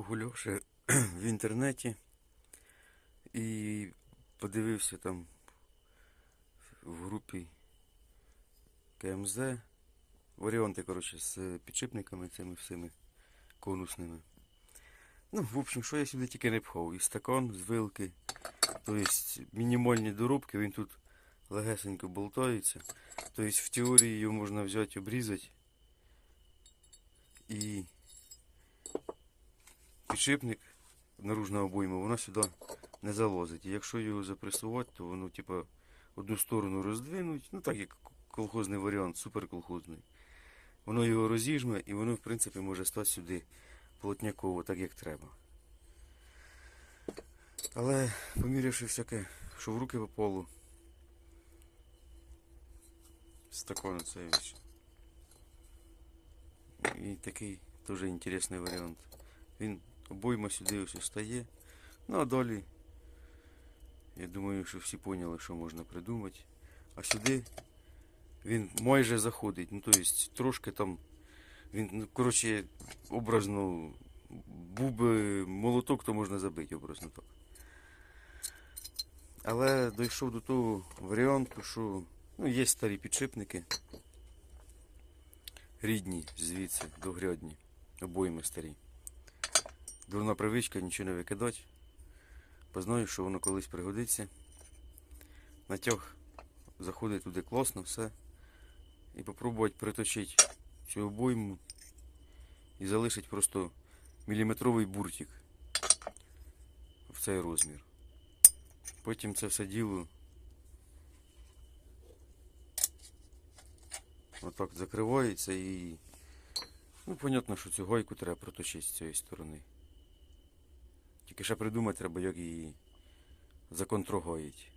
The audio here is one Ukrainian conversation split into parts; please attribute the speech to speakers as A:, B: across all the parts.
A: погулявши в інтернеті і подивився там в групі КМЗ варіанти, коротше, з підшипниками цими всіми конусними. Ну, в общем, що я сюди тільки не пхав. І стакан з вилки. Тобто мінімальні доробки, він тут легесенько болтається. Тобто в теорії його можна взяти, обрізати. І підшипник наружна обойма, вона сюди не залазить. І якщо його запресувати, то воно типа одну сторону роздвинуть, ну так як колхозний варіант, суперколхозний. Воно його розіжме і воно, в принципі, може стати сюди плотняково, так як треба. Але помірявши всяке, що в руки попало, стакану це віч. І такий дуже інтересний варіант. Він обойма сюди ось стає. Ну а далі, я думаю, що всі поняли, що можна придумати. А сюди він майже заходить. Ну, тобто трошки там. Він, ну, коротше, образно, був молоток, то можна забити, образно так. Але дійшов до того варіанту, що ну, є старі підшипники. Рідні звідси, догрядні, обойми старі. Дурна привичка, нічого не викидати. Бо знаю, що воно колись пригодиться. Натяг заходить туди класно, все. І попробувати приточити цю обойму і залишити просто міліметровий буртик в цей розмір. Потім це все діло отак закривається і ну, понятно, що цю гайку треба проточити з цієї сторони. Тільки ще придумати треба, як її законтрогаїть.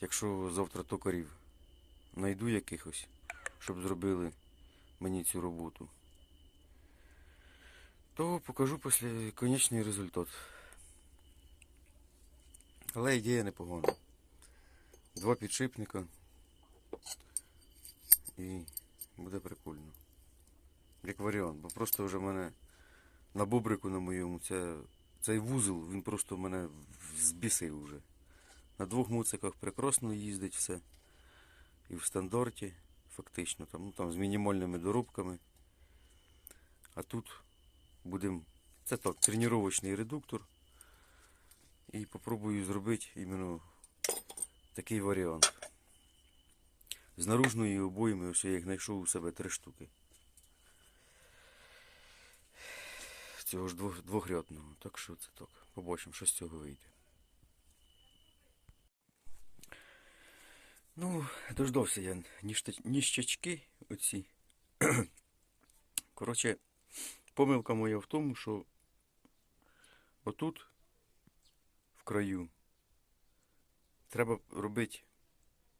A: Якщо завтра токарів знайду якихось, щоб зробили мені цю роботу, то покажу після конечний результат. Але ідея непогана. Два підшипника і буде прикольно. Як варіант, бо просто вже в мене на бобрику на моєму ця, цей вузол, він просто мене збісив вже. На двох муциках прекрасно їздить все. І в стандарті, фактично, там, ну, там з мінімальними доробками. А тут будемо. Це так, тренувачний редуктор. І попробую зробити іменно такий варіант. З наружної обойми, ось я їх знайшов у себе три штуки. Цього ж двох, двохрядного. Так що це так. Побачимо, що з цього вийде. Ну, дождався я ніщачки оці. Коротше, помилка моя в тому, що отут, в краю, треба робити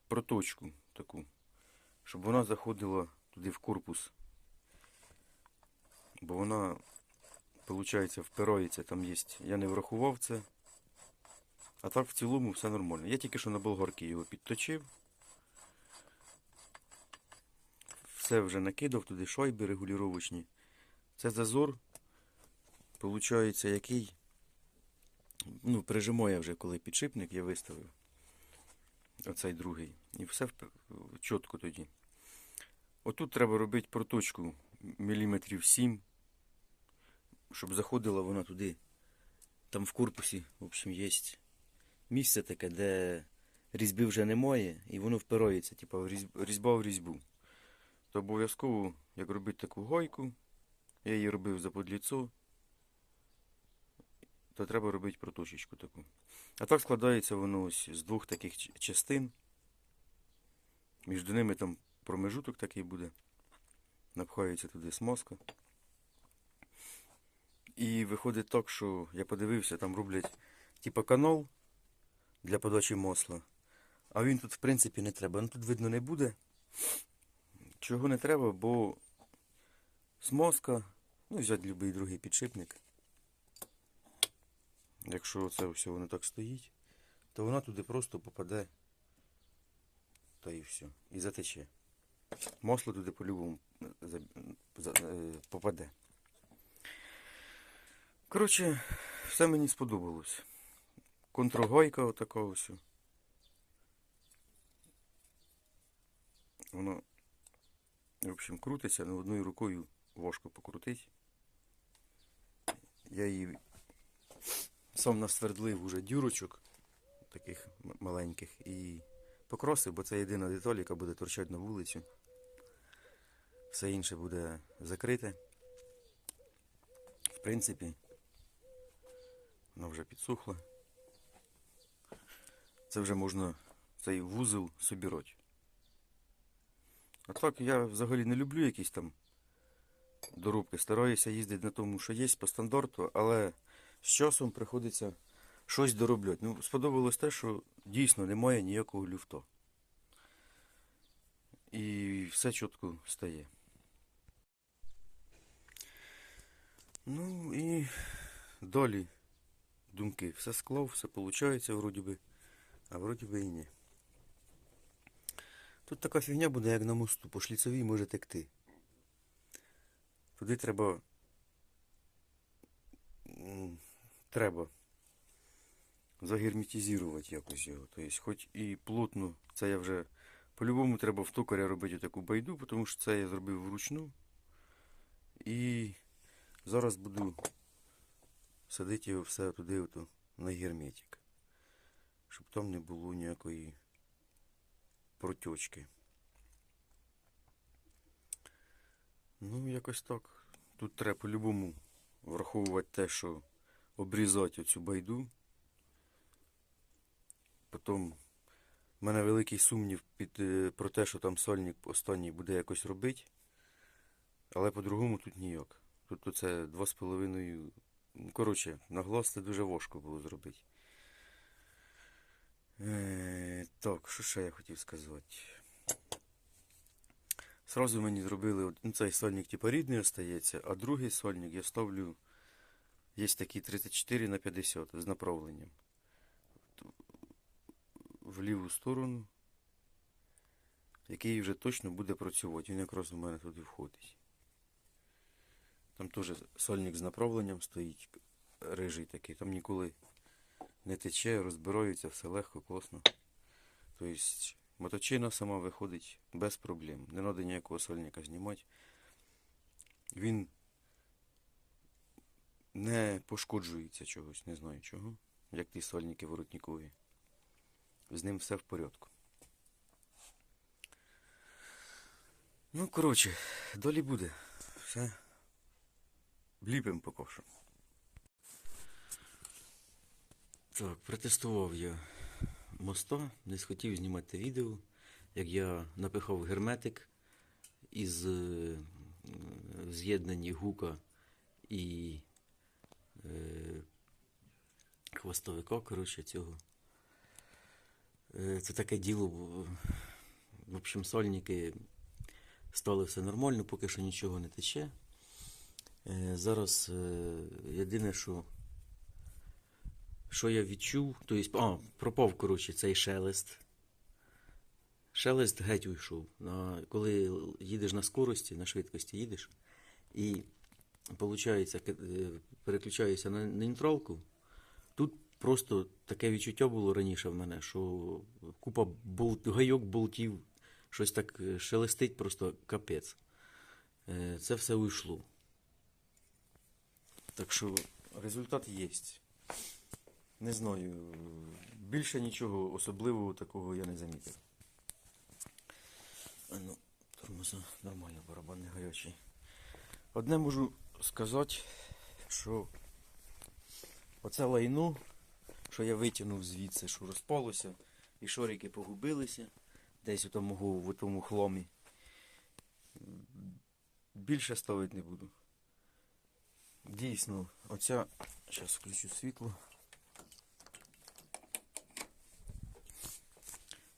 A: проточку таку, щоб вона заходила туди в корпус. Бо вона, виходить, впирається, там є. Я не врахував це. А так в цілому все нормально. Я тільки що на болгарки його підточив. Все вже накидав туди шайби регулювачні. Це зазор, виходить, який ну, прижимає вже коли підшипник я виставив. Оцей другий. І все чітко тоді. Отут треба робити проточку міліметрів 7, щоб заходила вона туди. Там в корпусі, в общем, є місце таке, де різьби вже немає, і воно впирається, типу різьба в різьбу. То обов'язково, як робити таку гайку, я її робив за подліцо, то треба робити проточечку таку. А так складається воно ось з двох таких частин. Між ними там промежуток такий буде. Напхається туди смазка. І виходить так, що я подивився, там роблять типа канал для подачі масла. А він тут, в принципі, не треба. Ну тут видно не буде. Чого не треба, бо смазка, ну взяти будь-який другий підшипник. Якщо це все воно так стоїть, то вона туди просто попаде. Та і все. І затече. Масло туди по-любому за- е, попаде. Коротше, все мені сподобалось. Контргойка отака ось. Воно, в общем, крутиться, але одною рукою важко покрутить. Я її сам насвердлив уже дюрочок, таких маленьких, і покросив, бо це єдина деталь, яка буде торчати на вулицю. Все інше буде закрите. В принципі, вона вже підсохла. Це вже можна цей вузол собірати. А так я взагалі не люблю якісь там доробки. Стараюся їздити на тому, що є по стандарту, але з часом приходиться щось доробляти. Ну, сподобалось те, що дійсно немає ніякого люфта. І все чітко стає. Ну і далі думки. Все склав, все виходить, вроді би, а вроді би і ні. Тут така фігня буде, як на мосту, по шліцевій може текти. Туди треба. Треба загерметизувати якось його. Тобто, хоч і плотно, це я вже по-любому треба в токаря робити таку байду, тому що це я зробив вручну. І зараз буду садити його все туди ото, на герметик. Щоб там не було ніякої протечки. Ну, якось так. Тут треба по-любому враховувати те, що обрізати оцю байду. Потім в мене великий сумнів під, е, про те, що там сольник останній буде якось робити. Але по-другому тут ніяк. Тут оце 2,5. Коротше, на глаз це дуже важко було зробити. Е, так, що ще я хотів сказати? Сразу мені зробили, ну цей сольник типу рідний остається, а другий сольник я ставлю, є такий 34 на 50 з направленням. В ліву сторону, який вже точно буде працювати. Він якраз у мене туди входить. Там теж сольник з направленням стоїть, рижий такий, там ніколи не тече, розбираються, все легко, класно. Тобто моточина сама виходить без проблем. Не треба ніякого сольника знімати. Він не пошкоджується чогось, не знаю чого. Як ті сольники воротникові. З ним все в порядку. Ну, коротше, долі буде. Все. Ліпим поки що. Так, протестував я моста, не схотів знімати відео, як я напихав герметик із е, з'єднані гука і е, хвостовика, коротше, цього. Е, Це таке діло. В общем, сольники стали все нормально, поки що нічого не тече. Е, Зараз е, єдине, що що я відчув, то есть, а, пропав, коротше, цей шелест. Шелест геть уйшов. Коли їдеш на скорості, на швидкості їдеш, і виходить, переключаюся на нейтралку, тут просто таке відчуття було раніше в мене, що купа болт, гайок болтів, щось так е, шелестить, просто капець. Е, Це все уйшло. Так що результат є. Не знаю. Більше нічого особливого такого я не замітив. Ну, тормоза нормально, барабан не гарячий. Одне можу сказати, що оце лайно, що я витягнув звідси, що розпалося, і шорики погубилися десь у тому, в тому хломі. Більше ставити не буду. Дійсно, оця. Зараз включу світло.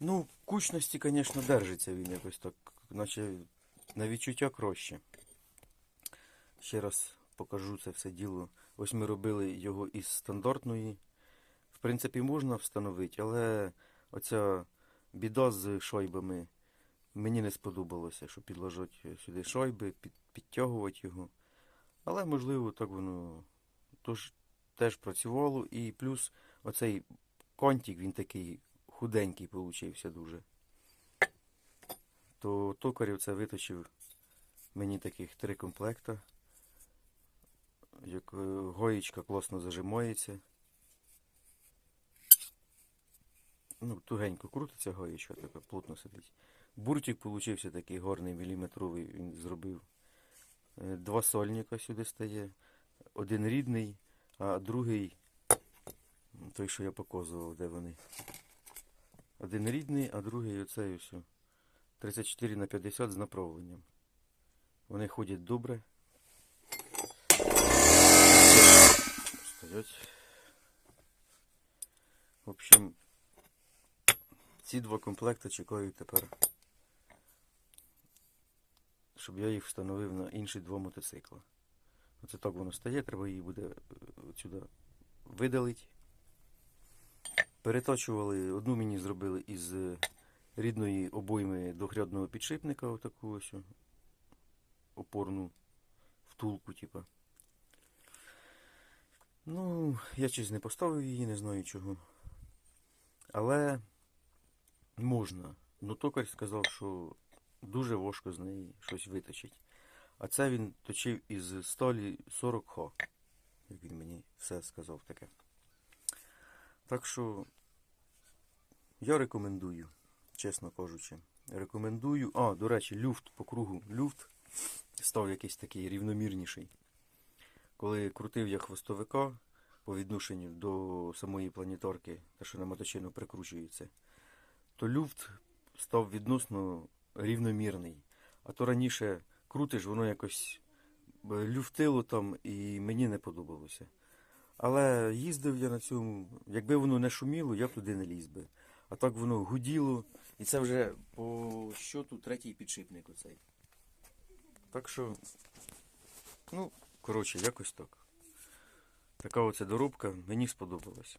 A: Ну, кучності, звісно, держиться він якось так, наче на відчуття краще. Ще раз покажу це все діло. Ось ми робили його із стандартної. В принципі, можна встановити, але оця біда з шайбами мені не сподобалося, що підложити сюди шайби, під, підтягувати його. Але можливо так воно тож теж працювало. І плюс оцей контик, він такий худенький получився дуже. То токарів це виточив мені таких три комплекта. Як е, гоїчка класно зажимається. Ну, тугенько крутиться гоїчка, така плотно сидить. Буртик получився такий горний міліметровий, він зробив. Е, Два сольника сюди стає. Один рідний, а другий той, що я показував, де вони. Один рідний, а другий оцей ось. 34 на 50 з направленням. Вони ходять добре. Стоять. В общем, ці два комплекти чекають тепер, щоб я їх встановив на інші два мотоцикла. Оце так воно стає, треба її буде е, отсюди видалити. Переточували, одну мені зробили із е, рідної обойми двохрядного підшипника, отаку ось опорну втулку, типа. Ну, я щось не поставив її, не знаю чого. Але можна. Ну, токар сказав, що дуже важко з неї щось виточить. А це він точив із сталі 40 хо. Як він мені все сказав таке. Так що я рекомендую, чесно кажучи. Рекомендую. А, до речі, люфт по кругу. Люфт став якийсь такий рівномірніший. Коли крутив я хвостовика по відношенню до самої планеторки, те, що на моточину прикручується, то люфт став відносно рівномірний. А то раніше крутиш, воно якось е, люфтило там і мені не подобалося. Але їздив я на цьому, якби воно не шуміло, я туди не ліз би. А так воно гуділо. І це вже по щоту третій підшипник оцей. Так що, ну, коротше, якось так. Така оце доробка, мені сподобалась.